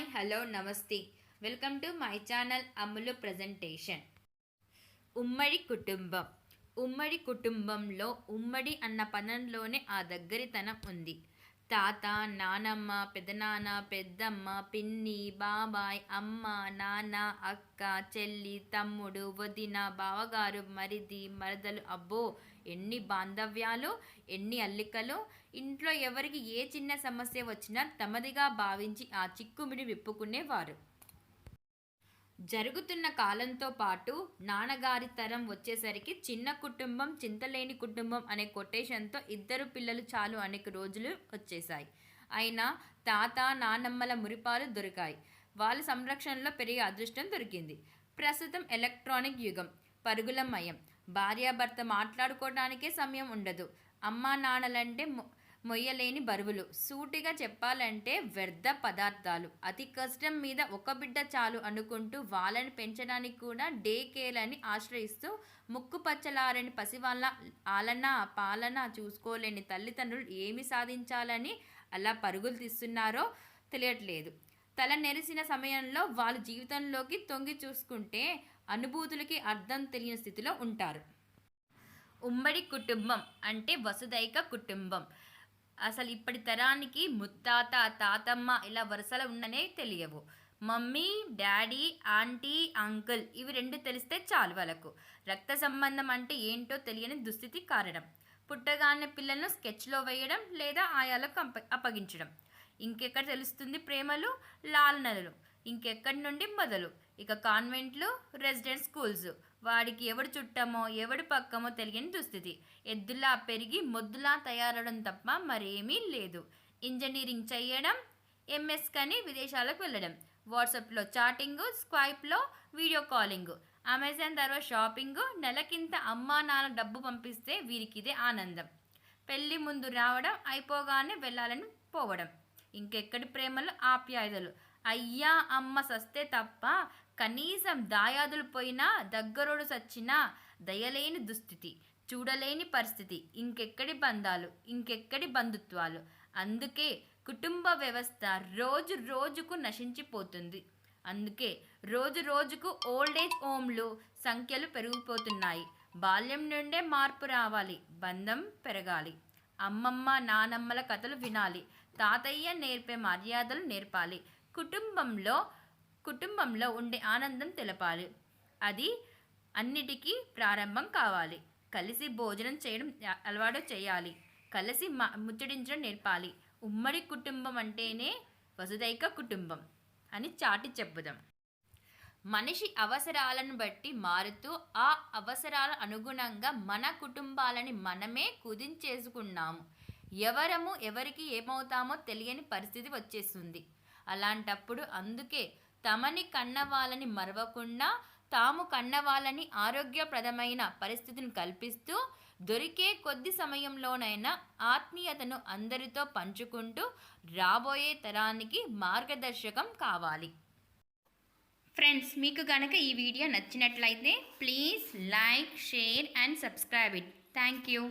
Hi hello నమస్తే. Welcome to my channel Ammulu presentation. ఉమ్మడి కుటుంబం. ఉమ్మడి కుటుంబంలో ఉమ్మడి అన్న పదంలోనే ఆ దగ్గరితనం ఉంది. తాత నానమ్మ పెదనాన్న పెద్దమ్మ పిన్ని బాబాయ్ అమ్మ నాన్న అక్క చెల్లి తమ్ముడు వదిన బావగారు మరిది మరదలు. అబ్బో ఎన్ని బాంధవ్యాలు ఎన్ని అల్లికలు. ఇంట్లో ఎవరికి ఏ చిన్న సమస్య వచ్చినా తమదిగా భావించి ఆ చిక్కుముడి విప్పుకునేవారు. జరుగుతున్న కాలంతో పాటు నాన్నగారి తరం వచ్చేసరికి చిన్న కుటుంబం చింతలేని కుటుంబం అనే కొటేషన్తో ఇద్దరు పిల్లలు చాలు అనేక రోజులు వచ్చేసాయి అయినా తాత నానమ్మల మురిపాలు దొరికాయి. వాళ్ళ సంరక్షణలో పెరిగే అదృష్టం దొరికింది. ప్రస్తుతం ఎలక్ట్రానిక్ యుగం పరుగులమయం భార్యాభర్త మాట్లాడుకోవడానికే సమయం ఉండదు. అమ్మా నాన్నలంటే మొయ్యలేని బరువులు. సూటిగా చెప్పాలంటే వ్యర్థ పదార్థాలు. అతి కష్టం మీద ఒక బిడ్డ చాలు అనుకుంటూ వాళ్ళని పెంచడానికి కూడా డే కేర్లని ఆశ్రయిస్తూ ముక్కు పచ్చలారని పసివాళ్ళ ఆలన పాలన చూసుకోలేని తల్లిదండ్రులు ఏమి సాధించాలని అలా పరుగులు తీస్తున్నారో తెలియట్లేదు. తల నెరిసిన సమయంలో వాళ్ళ జీవితంలోకి తొంగి చూసుకుంటే అనుభూతులకి అర్థం తెలియని స్థితిలో ఉంటారు. ఉమ్మడి కుటుంబం అంటే వసుదైక కుటుంబం. అసలు ఇప్పటి తరానికి ముత్తాత తాతమ్మ ఇలా వరుసలు ఉండనే తెలియవు. మమ్మీ డాడీ ఆంటీ అంకుల్ ఇవి రెండు తెలిస్తే చాలు వాళ్ళకు. రక్త సంబంధం అంటే ఏంటో తెలియని దుస్థితి కారణం. పుట్టగానే పిల్లలను స్కెచ్లో వేయడం లేదా ఆయాలకు అప్ప అప్పగించడం. ఇంకెక్కడ తెలుస్తుంది ప్రేమలు? లాలనలు ఇంకెక్కడి నుండి మొదలు? ఇక కాన్వెంట్లు రెసిడెంట్ స్కూల్స్. వాడికి ఎవడు చుట్టమో ఎవడు పక్కమో తెలియని దుస్థితి. ఎద్దులా పెరిగి మొద్దులా తయారవడం తప్ప మరేమీ లేదు. ఇంజనీరింగ్ చేయడం ఎంఎస్ కని విదేశాలకు వెళ్ళడం. వాట్సాప్లో చాటింగ్ స్క్వైప్లో వీడియో కాలింగ్. అమెజాన్ తర్వాత షాపింగ్ నెలకింత అమ్మా నాన్న డబ్బు పంపిస్తే వీరికి ఇదే ఆనందం. పెళ్ళి ముందు రావడం అయిపోగానే వెళ్ళాలని పోవడం. ఇంకెక్కడి ప్రేమలు ఆప్యాయతలు. అయ్యా అమ్మ సస్తే తప్ప కనీసం దాయాదులు పోయినా దగ్గరోడు సచ్చినా దయలేని దుస్థితి చూడలేని పరిస్థితి. ఇంకెక్కడి బంధాలు ఇంకెక్కడి బంధుత్వాలు? అందుకే కుటుంబ వ్యవస్థ రోజు రోజుకు నశించిపోతుంది. అందుకే రోజు రోజుకు ఓల్డ్ ఏజ్ హోమ్లు సంఖ్యలు పెరిగిపోతున్నాయి. బాల్యం నుండే మార్పు రావాలి బంధం పెరగాలి. అమ్మమ్మ నానమ్మల కథలు వినాలి తాతయ్య నేర్పే మర్యాదలు నేర్పాలి. కుటుంబంలో కుటుంబంలో ఉండే ఆనందం తెలపాలి. అది అన్నిటికీ ప్రారంభం కావాలి. కలిసి భోజనం చేయడం అలవాటు చేయాలి. కలిసి ముచ్చటించడం ముచ్చడించడం నేర్పాలి. ఉమ్మడి కుటుంబం అంటేనే వసుదైక కుటుంబం అని చాటి చెప్పుదాం. మనిషి అవసరాలను బట్టి మారుతూ ఆ అవసరాల అనుగుణంగా మన కుటుంబాలని మనమే కుదించేసుకున్నాము ఎవరము ఎవరికి ఏమవుతామో తెలియని పరిస్థితి వచ్చేస్తుంది. అలాంటప్పుడు అందుకే తమని కన్నవాళ్ళని మరవకుండా తాము కన్నవాళ్ళని ఆరోగ్యప్రదమైన పరిస్థితిని కల్పిస్తూ దొరికే కొద్ది సమయంలోనైనా ఆత్మీయతను అందరితో పంచుకుంటూ రాబోయే తరానికి మార్గదర్శకం కావాలి. ఫ్రెండ్స్ మీకు కనుక ఈ వీడియో నచ్చినట్లయితే please like share and subscribe it. Thank you.